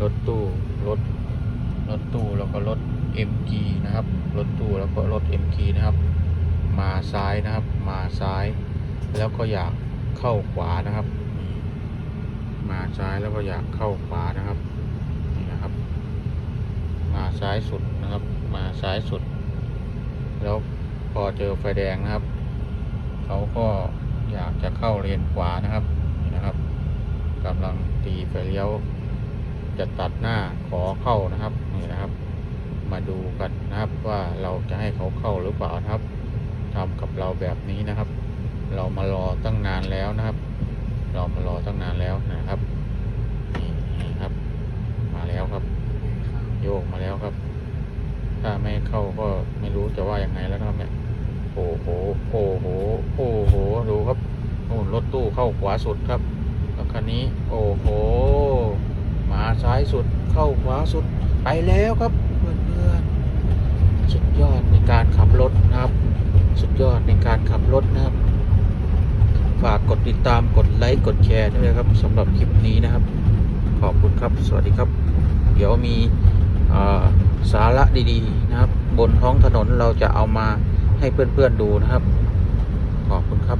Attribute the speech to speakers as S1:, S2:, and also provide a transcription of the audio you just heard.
S1: รถตู้รถรถตู้แล้วก็รถ MG นะครับรถตู้แล้วก็รถ MG นะครับ มาซ้ายนะครับ มาซ้าย แล้วก็อยากเข้าขวานะครับ มาซ้ายแล้วก็อยากเข้าขวานะครับนี่นะครับ มาซ้ายสุดนะครับ มาซ้ายสุด แล้วพอเจอไฟแดงนะครับเขาก็อยากจะเข้าเลนขวานะครับนี่นะครับกำลังตีไฟเลี้ยว จะตัดหน้าขอเข้านะครับนี่นะครับ มาดูกันนะครับว่าเราจะให้เขาเข้าหรือเปล่าครับทำกับเราแบบนี้นะครับ เรามารอตั้งนานแล้วนะครับ เรามารอตั้งนานแล้วนะครับนี่ครับ มาแล้วครับ โยกมาแล้วครับ ถ้าไม่เข้าก็ไม่รู้จะว่ายังไงแล้วครับเนี่ยโอ้โหโอ้โหโอ้โหดูครับโอ้รถตู้เข้าขวาสุดครับแล้วคันนี้ โอ้โห ซ้ายสุดเข้าขวาสุดไปแล้วครับเพื่อนๆสุดยอดในการขับรถนะครับ สุดยอดในการขับรถนะครับ ฝากกดติดตามกดไลค์กดแชร์ด้วยครับสำหรับคลิปนี้นะครับ ขอบคุณครับสวัสดีครับ เดี๋ยวมีสาระดีๆนะครับ บนท้องถนนเราจะเอามาให้เพื่อนๆดูนะครับ ขอบคุณครับ